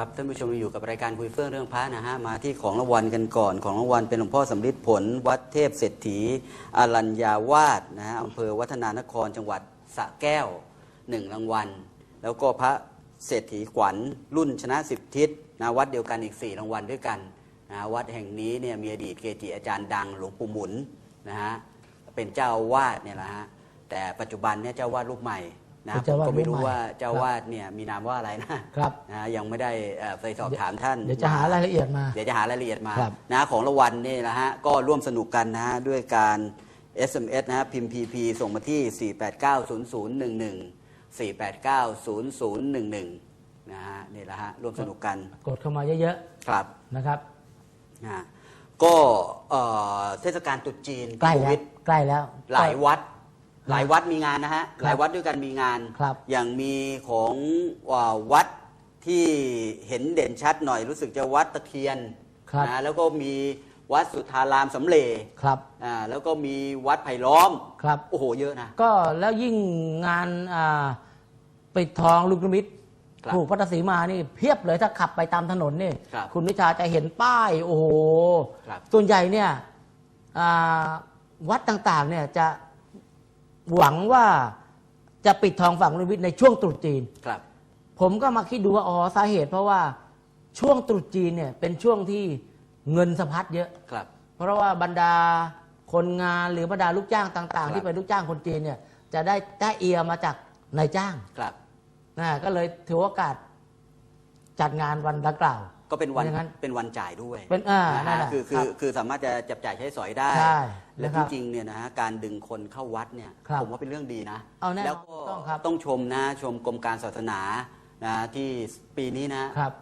ครับท่านผู้ชมอยู่กับรายการคุยเฟื่องเรื่องพระนะฮะมาที่ของรางวัลกันก่อนของรางวัลเป็นหลวงพ่อสำริดผล วัดเทพเศรษฐีอารัญญาวาสนะฮะอำเภอวัฒนานครจังหวัดสระแก้วหนึ่งรางวัล แล้วก็พระเศรษฐีขวัญรุ่นชนะสิบทิศนะวัดเดียวกันอีกสี่รางวัลด้วยกันนะวัดแห่งนี้เนี่ยมีอดีตเกจิอาจารย์ดังหลวงปู่หมุนนะฮะเป็นเจ้าวาสเนี่ยแหละฮะแต่ปัจจุบันเนี่ยเจ้าอาวาดรูปใหม่ นะเป็นผเจ้ามอาวาสก็ไม่รู้รูปใหม่ว่าเจ้าอาวาดเนี่ยมีนามว่าอะไรนะครับนะยังไม่ได้เอ่อไปสอบถามท่าน เดี๋ยวจะหารายละเอียดมา เดี๋ยวจะหารายละเอียดมาครับนะของรางวัลนี่นะฮะก็ร่วมสนุกกันนะฮะด้วยการ SMS นะฮะพิมพ์ PP ส่งมาที่ 4890011 4890011 นะฮะนี่แหละฮะร่วมสนุกกันกดเข้ามาเยอะครับๆนะครับนะฮะก็เอ่อเทศกาลตรุษจีนใกล้โคแล้ววิดใกล้แล้ว หลายวัดครับ หลายวัดมีงานนะฮะครับหลายวัดด้วยกันมีงาน ครับอย่างมีของอ่าวัดที่เห็นเด่นชัดหน่อย รู้สึกจะวัดตะเคียนครับ นะแล้วก็มีวัดสุทธารามสำเร็จครับ อ่าแล้วก็มีวัดไผ่ล้อม ครับ โอ้โห เยอะนะ ก็แล้วยิ่งงานอ่าปิดทองลูกนิมิตครับผูกพัทสีมานี่เพียบเลยถ้าขับไปตามถนนนี่ครับณวิชาจะเห็นป้าย โอ้โห ครับส่วนใหญ่เนี่ยอ่าวัดต่างๆเนี่ยจะ หวังว่าจะปิดทองฝั่งลูกนิมิตในช่วงตรุษจีน ครับ ผมก็มาคิดดูว่าอ๋อสาเหตุ เพราะว่าช่วงตรุษจีนเนี่ยเป็นช่วงที่เงินสะพัดเยอะ ครับ เพราะว่าบรรดาคนงานหรือบรรดาลูกจ้างต่างครัๆบที่เป็นลูกจ้างคนจีนเนี่ยจะได้ได้เอียมาจากนายจ้างครับ นะก็เลยถือโอกาสจัดงานวันดังกล่าว ก็เป็นวันอย่างนั้นเป็นวันจ่ายด้วยเป็นอ่านะนั่ฮะนแหละคือคืครัอบคือสามารถจะจับจ่ายใช้สอยได้ ใช่และนะครับที่จริงเนี่ยนะฮะการดึงคนเข้าวัดเนี่ยครับผมว่าเป็นเรื่องดีนะเอาแน่นอนแล้วก็ต้องครับ ต้องชมนะชมกรมการศาสนานะที่ปีนี้นะ ครับ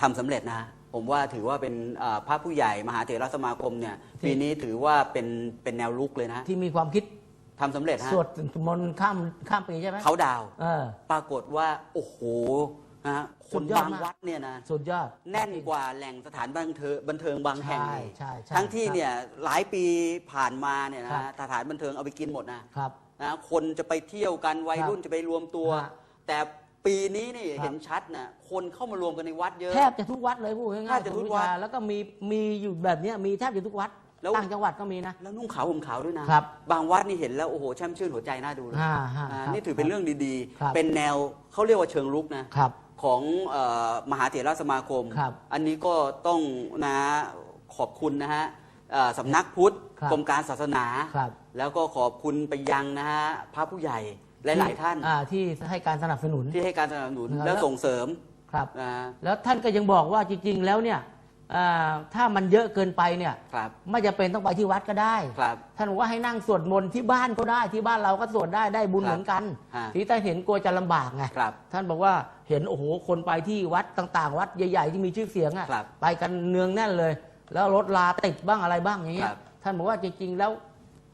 ทำสำเร็จนะ ผมว่าถือว่าเป็นเอ่อพระผู้ใหญ่มหาเถรสมาคมเนี่ยที่ ปีนี้ถือว่าเป็นเป็นแนวลุกเลยนะที่มีความคิดทำสำเร็จฮะสวดมนต์ข้ามข้ามปีใช่ไหมเขาดาวน์เออ ปรากฏว่า โอ้โห นะฮะคสุนดยอดบางมาก วัดเนี่ยนะสุดยอด แน่นกว่าแหล่งสถานบันเทิงบันเทิงบางแห่งใช่อีกใช่ใช่ทั้งที่ครับเนี่ยหลายปีผ่านมาเนี่ยครันะบสถานบันเทิงเอาไปกินหมดนะ ครับ นะคนจะไปเที่ยวกันวัยรุ่นจะไปรวมตัว ฮะแต่ปีนี้นี่ครับ เห็นชัดนะคนเข้ามารวมกันในวัดเยอะ แทบจะทุกวัดเลยพูดง่ายๆแทบจะทุกวัดคุณวิชาแล้วก็มีมีอยู่แบบเนี้ยมีแทบจะทุกวัดแล้ว ต่างจังหวัดก็มีนะ แล้วนุ่งขาวห่มขาวด้วยนะครับบางวัดนี่เห็นแล้วโอ้โหแช่มชื่นหัวใจน่าดูเลยอ่าฮะอ่าครับนี่ถือเป็นเรื่องดีครับ ๆ เป็นแนวเขาเรียกว่าเชิงลุกนะครับ ของเอ่อมหาเถรสมาคม ครับอันนี้ก็ต้องนะขอบคุณนะฮะเอ่อสำนักพุทธครับกรมการศาสนา ครับ แล้วก็ขอบคุณไปยังนะฮะพระผู้ใหญ่หลาย ๆ ท่าน อ่ที่ให้การสนับสนุน ที่ให้การสนับสนุนครับ แล้วส่งเสริมครับนะแล้วท่านก็ยังบอกว่าจริง ๆ แล้วเนี่ย อ่าถ้ามันเยอะเกินไปเนี่ย ครับ ไม่จะเป็นต้องไปที่วัดก็ได้ ครับ ท่านบอกว่าให้นั่งสวดมนต์ที่บ้านก็ได้ที่บ้านเราก็สวดได้ได้บุญครับเหมือนกัน ฮะ ที่ท่านเห็นกลัวจะลำบากไงครับ ท่านบอกว่าเห็นโอ้โหคนไปที่วัดต่างๆ วัดใหญ่ๆที่มีชื่อเสียงครัอะ่ะบไปกันเนืองแน่นเลย แล้วรถลาติดบ้างอะไรบ้างอย่างเงี้คยรับท่านบอกว่าจริงๆแล้ว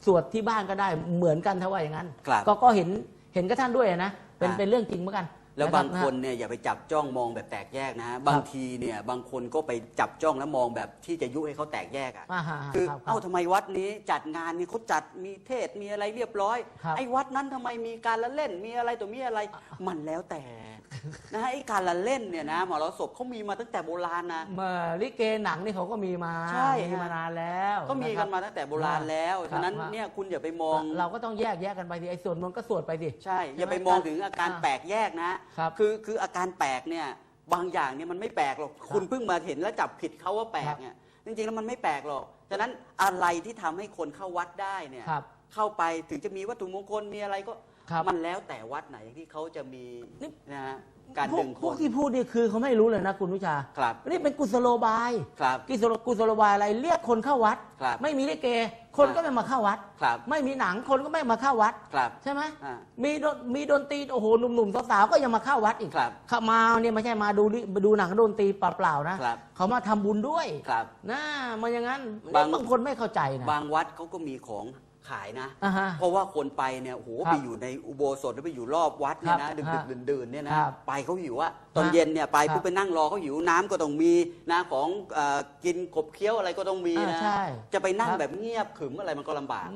สวดที่บ้านก็ได้เหมือนกันถ้าว่าอย่างนั้นครับก็ก็เห็นเห็นกับท่านด้วยนะเป็นฮะ เป็นเรื่องจริงเหมือนกัน แล้วะบางรัคนเนี่ยอย่าไปจับจ้องมองแบบแตกแยกนะฮะบางทีเนี่ยบางคนก็ไปจับจ้องแล้วมองแบบที่จะยุให้เขาแตกแยกอะอ่าฮะคือรับรับเอ้าทำไมวัดนี้จัดงานนี่เขาจัดมีเทศน์มีอะไรเรียบร้อย ครับไอ้วัดนั้นทำไมมีการละเล่นมีอะไรตัวมีอะไรมันแล้วแต่นะฮะไอ้การละเล่นเนี่ยนะหมอรสพเขามีมาตั้งแต่โบราณนะ เมื่อลิเกหนังนี่เขาก็มีมาใช่มีฮะมานานแล้วก็มีกันมาตั้งแต่โบราณแล้วครับฉะนั้นครับเนี่ยคุณอย่าไปมอง เราก็ต้องแยกแยกกันไปสิไอ้ส่วนมนต์ก็สวดไปสิ ใช่ อย่าไปมองถึงอาการอ่าแปลกแยกนะครับอคืออาการแปลกเนี่ยบางอย่างเนี่ยมันไม่แปลกหรอกคุณเพิ่งมาเห็นแล้วจับผิดเขาว่าแปลกเนี่ยจริงๆแล้วมันไม่แปลกหรอกฉะนั้นอะไรที่ทำให้คนเข้าวัดได้เนี่ยครับเข้าไปถึงจะมีวัตถุมงคลมีอะไรก็ครับมันแล้วแต่วัดไหนที่เขาจะมีนี่นะฮะ การพวดึงคพวกนที่พูดนี่คือเขาไม่รู้เลยนะคุณวิชาครับ นี่เป็นกุศโลบายครับ กุศโลกุศโลบายอะไรเรียกคนเข้าวัด ครับไม่มีลิเก คนก็ครับไม่มาเข้าวัด ครับไม่มีหนังคนก็ไม่มาเข้าวัด ครับใช่ไหมอ่ามีดนมีดนตรีโอ้โหหนุ่มๆสาวๆก็ยังมาเข้าวัดอีกครับเข้ามาเนี่ยไม่ใช่มาดูลิดูหนังดนตรีเปล่าๆนะครับ เขามาทำบุญด้วยครับ นะมันอย่างนั้นบาง บางคนไม่เข้าใจนะ บางวัดเขาก็มีของ ขายนะ อ่าฮะเพราะว่าคนไปเนี่ยโอ้โหครับไปอยู่ในอุโบสถหรือไปอยู่รอบวัดเนี่ยนะ ครับดึกฮะดึกดื่นๆเนี่ยนะครับไปเขาหิวอะตอนฮะเย็นเนี่ยไปครับปุ๊บไปนั่งรอเขาหิวน้ำก็ต้องมีนะของเอ่อกินขบเคี้ยวอะไรก็ต้องมีอ่านะใช่จะไปนั่งครับ แบบเงียบขรึมอะไรมันก็ลำบาก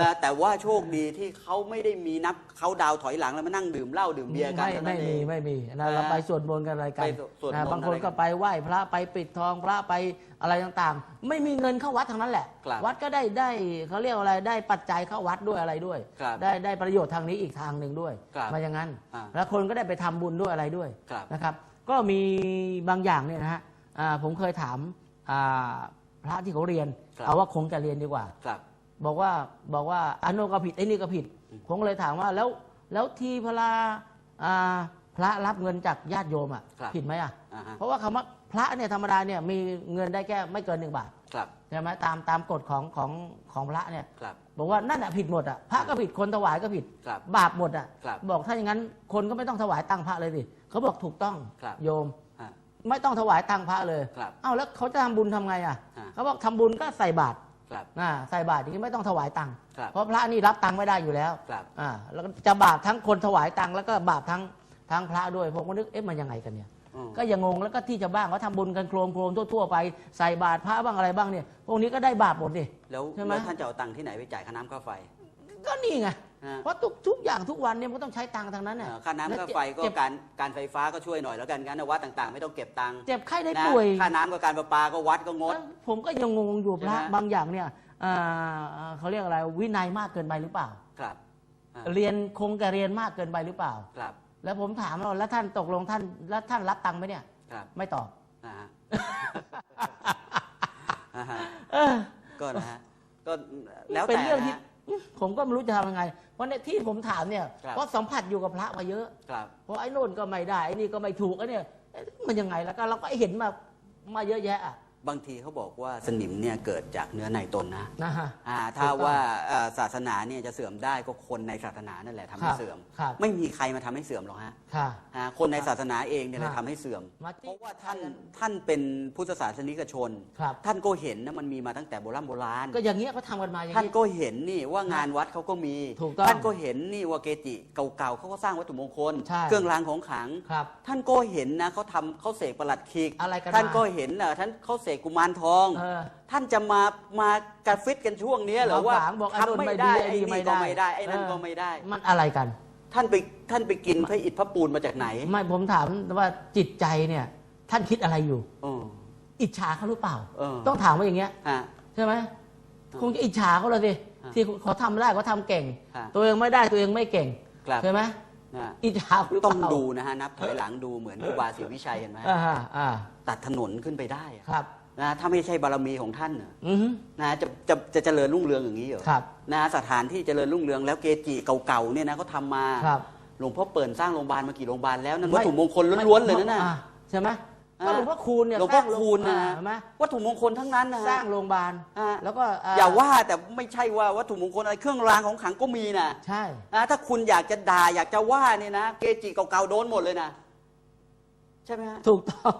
นะแต่ว่าโชคดีที่เขาไม่ได้มีนับเขาดาวถอยหลังแล้วมานั่งดื่มเหล้าดื่มเบียร์กันไม่เท่าไม่นั้นเอมีง ไม่มีนะนะเราไปสวดมนต์กันอะไรกันไปสวดมนต์นะบางคนอะไรกันก็ไปไหว้พระไปปิดทองพระไปอะไรต่างๆ ไม่มีเงินเข้าวัดทั้งนั้นแหละ ครับวัดก็ได้ได้เขาเรียกว่าอะไรได้ปัจจัยเข้าวัดด้วยอะไรด้วย ครับได้ได้ประโยชน์ทางนี้อีกทางหนึ่งด้วยครับมาอย่างนั้น อ่าแล้วคนก็ได้ไปทำบุญด้วยอะไรด้วยครับนะครับ ก็มีบางอย่างเนี่ยนะฮะอ่าผมเคยถามอ่าพระที่เขาเรียน ครับ เอาว่าคงจะเรียนดีกว่า ครับ บอกว่าบอกว่าอันโนนก็ผิดไอ้นี่ก็ผิด ผมก็เลยถามว่าแล้วแล้วที่พระอ่าพระรับเงินจากญาติโยมอะครับ ผิดไหมอะ อ่าฮะ เพราะว่าคำว่าพระเนี่ยธรรมดาเนี่ยมีเงินได้แค่ไม่เกินหนึ่งบาท ครับใช่ไหมตามตามกฎของของของพระเนี่ย ครับ บอกว่านั่นอะผิดหมดอะพระก็ผิดคนถวายก็ผิด ครับบาปหมดอะ ครับบอกถ้าอย่างนั้นคนก็ไม่ต้องถวายตังค์พระเลยสิเขาบอกถูกต้องครับ โยม ฮะ ไม่ต้องถวายตังค์พระเลย ครับเอ้าแล้วเขาจะทำบุญทำไงอะฮะ เขาบอกทำบุญก็ใส่บาตรครับอ่าใส่บาตรอย่างนี้ไม่ต้องถวายตังค์ครับ เพราะพระนี่รับตังค์ไม่ได้อยู่แล้วครับ อ่าแล้วก็จะบาปทั้งคนถวายตังค์แล้วก็บาปทั้งทั้งพระด้วยผมก็นึกเอ๊ะมันยังไงกันเนี่ยอืม ก็ยังงงแล้วก็ที่จะบ้างเขาทำบุญกันโครมโครมทั่วๆไปใส่บาตรพระบ้างอะไรบ้างเนี่ยพวกนี้ก็ได้บาปหมดดิ แล้วใช่ไหม แล้วท่านจะเอาตังค์ที่ไหนไปจ่ายค่าน้ำค่าไฟ ก็นี่ไงฮะ เพราะทุกทุกอย่างทุกวันเนี่ยมันก็ต้องใช้ตังค์ทางนั้นน่ะเอ่อค่าน้ำค่าไฟก็เจ็บการการไฟฟ้าก็ช่วยหน่อยแล้วกันงั้นนะวัดต่างๆ ไม่ต้องเก็บตังค์เจ็บไข้ได้นะป่วย ค่าน้ำกับการประปาก็วัดก็งด ผมก็ยังงงอยู่พระใช่ไหม บางอย่างเนี่ยอ่าเขาเรียกอะไรวินัยมากเกินไปหรือเปล่า ครับอ่าเรียนคงจะเรียนมากเกินไปหรือเปล่า ครับ แล้วผมถามเราแล้วท่านตกลงท่านแล้วท่านรับตังค์ไหมเนี่ย ครับ ไม่ตอบนะฮะอ่าฮะเออก็นะฮะก็แล้วเป็นแต่เรื่องนะที่ฮะ ผมก็ไม่รู้จะทำยังไง เพราะในที่ผมถามเนี่ยครับ เพราะสัมผัสอยู่กับพระมาเยอะ ครับ เพราะไอ้โน่นก็ไม่ได้ไอ้นี่ก็ไม่ถูกไอ้เนี่ยเอ๊ะมันยังไงแล้วก็เราก็เห็นมามาเยอะแยะอะ บางทีเขาบอกว่าสนิมเนี่ยเกิดจากเนื้อในตนนะนะฮะ อ่าถ้าว่าเอ่อศาสนาเนี่ยจะเสื่อมได้ก็คนในศาสนานั่นแหละทำให้ครับเสื่อม ครับ ไม่มีใครมาทำให้เสื่อมหรอกฮะค่ะ อ่าคนในศาสนาเองเนี่ยแหละครับทำให้เสื่อม มาเพราะว่าท่านท่านเป็นพุทธศาสนิกชน ครับ ท่านก็เห็นนะมันมีมาตั้งแต่โบราณโบราณ ก็อย่างเงี้ยเขาทำกันมาอย่างท่านนี้ ก็เห็นนี่ว่างานวัดเขาก็มี ถูกต้องท่านก็เห็นนี่ว่าเกจิเก่าๆเขาก็สร้างวัตถุมงคล ใช่ เครื่องรางของขลัง ครับ ท่านก็เห็นนะเขาทำเขาเสกประหลัดขีก อะไรกันท่านมาก็เห็นนะท่านเขาเสกกุมารทอง เออท่านจะมามากระฟิตกันช่วงเนี้ยเหรอมาว่าขวางบอกไอ้นู่นทำไม่ไม่ดีได้ไอ้ไอ้นี่นี่ไม่ก็ได้ไม่ได้ไอ้นั่นเออ ก็ไม่ได้ มันอะไรกัน ท่านไปท่านไปกินพระอิฐพระปูนมาจากไหนไม่ผมถามว่าจิตใจเนี่ย ท่านคิดอะไรอยู่เอออิจฉาเขาหรือเปล่า เออ ต้องถามว่าอย่างเงี้ย ฮะ ใช่ไหมคงจะอิจฉาเขาเลยสิฮะที่เขาทำได้เขาทำเก่ง ฮะตัวเองไม่ได้ตัวเองไม่เก่งครับ ใช่ไหมนะอิจฉาเขาหรือเปต้ล่าองดูนะฮะนับถอยหลังดูเหมือนครูบาศรีวิชัยเห็นไหมอ่าฮะอ่าตัดถนนขึ้นไปได้อะครับ นะถ้าไม่ใช่บารมีของท่านน่ะอือฮึ นะจะจะจะเจริญรุ่งเรืองอย่างนี้เหรอครับนะสถานที่เจริญรุ่งเรืองแล้วเกจิเก่าๆเนี่ยนะเขาทำมาครับหลวงพ่อเปิ่นสร้างโรงพยาบาลมากี่โรงพยาบาลแล้วนั่นไม่ วัตถุมงคลล้วนๆเลยนะน่ะ อ่าใช่ไหมอ่าก็หลวงพ่อคูณเนี่ยหลวงพ่อสร้าโรคูณนะอ่าเห็นไหมวัตถุมงคลทั้งนั้นนะฮะ สร้างโรงพยาบาลอ่า แล้วก็อ่อย่าว่าแต่ไม่ใช่ว่าวัตถุมงคลอะไรเครื่องรางของขลังก็มีนะใช่ นะถ้าคุณอยากจะด่าอยากจะว่าเนี่ยนะ เกจิเก่าๆโดนหมดเลยนะ ใช่ไหมฮะถูกต้อง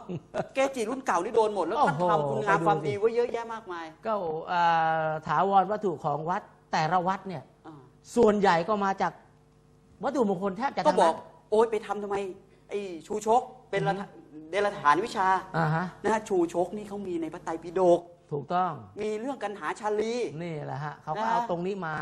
เกจิรุ่นเก่านี่โดนหมดแล้วท่านโอ้โหทำคุณงามไปดูความสิดีไว้เยอะแยะมากมายก็อ่าถาวรวัตถุของวัดแต่ละวัดเนี่ย อ่าส่วนใหญ่ก็มาจากวัตถุมงคลแทบจะก็ทั้งบอนั้ก น โอ๊ยไปทำทำไมไอ้ชูชกเป็นละเดลฐานวิชาอ่าฮะ นะฮะชูชกนี่เขามีในพระไตรปิฎกถูกต้อง มีเรื่องกันหาชาลี นี่แหละฮะเขาก็นะ เอาตรงนี้มา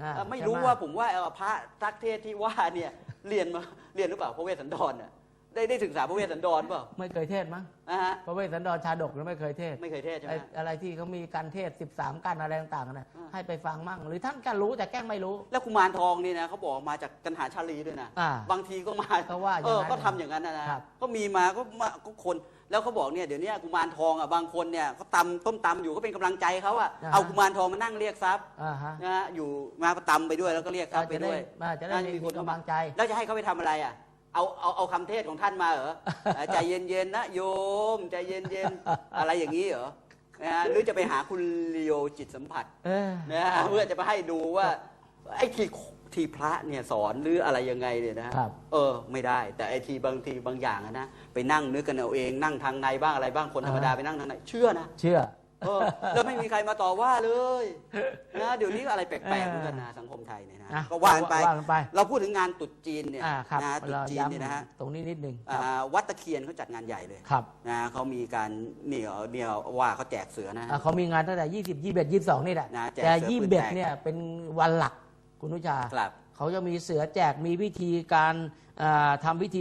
อ่าเอ่อไม่ใช่รู้หว่าผมว่าเอ่อพระทักเทศที่ว่าเนี่ยเรียนมาเรียนหรือเปล่าพระเวสสันดรน่ะ ได้ได้ศึกษาพระเวสสันดรเปล่าไม่เคยเทศมั้งนะฮะ พระเวสสันดรชาดกหรือไม่เคยเทศไม่เคยเทศใช่ไหมไอ้ฮะ อะไรที่เขามีการเทศ 13กันอะไรต่างๆนะอ่า ให้ไปฟังมั่ง หรือท่านก็รู้แต่แกล้งไม่รู้ แล้วกุมารทองนี่นะเขาบอกมาจากกันหาชาลีด้วยนะอ่าบางทีก็มาก็ว่าอย่างเออนั้นก็ทำอย่างนั้นนะนะครับ ก็มีมาก็มาก็คนแล้วเขาบอกเนี่ยเดี๋ยวนี้กุมารทองอะบางคนเนี่ยเขาตำต้มตำอยู่ก็เป็นกำลังใจเขาอะอ่าฮะเอากุมารทองมานั่งเรียกทรัพย์อ่าฮะนะฮะอยู่มาตำไปด้วยแล้วก็เรียกทรัพย์ไปจะได้ด้วยอ่าจะได้นั่นมีมีคนกำลังใจ แล้วจะให้เขาไปทำอะไรอะ เอาเอาเอาคำเทศของท่านมาเหรออ่าใจเย็นๆนะโยมใจเย็นๆอะไรอย่างนี้เหรอนะฮะหรือจะไปหาคุณลีโอจิตสัมผัส เออ นะฮะเพื่อจะไปให้ดูว่าไอ้ที่ที่พระเนี่ยสอนหรืออะไรยังไงเนี่ยนะครับ เออ ไม่ได้ แต่ไอ้ทีบางทีบางอย่างอะนะไปนั่งนึกกันเอาเองนั่งทางในบ้างอะไรบ้างคนธรรมดาอ่าไปนั่งทางในเชื่อนะ เชื่อเออ แล้วไม่มีใครมาต่อว่าเลยนะเดี๋ยวนี้ก็อะไรแปลกๆเหมือนกันนะสังคมไทยเนี่ยนะอะก็ว่ากันไป ว่ากันไปเราพูดถึงงานตรุษจีนเนี่ยอ่าครับนะตรุษเราจีนเนี่ยนะฮะย้ำตรงนี้นิดหนึ่งอ่าวัดตะเคียนเขาจัดงานใหญ่เลยครับนะเขามีการเนี่ยเนี่ยว่าเขาแจกเสือนะฮะ อะเขามีงานตั้งแต่20 21 22นี่แหละนะแจกแต่เสือปืนแตก21เนี่ยเป็นวันหลักคุณนุชาครับ เขาจะมีเสือแจกมีพิธีการอ่าทำพิธี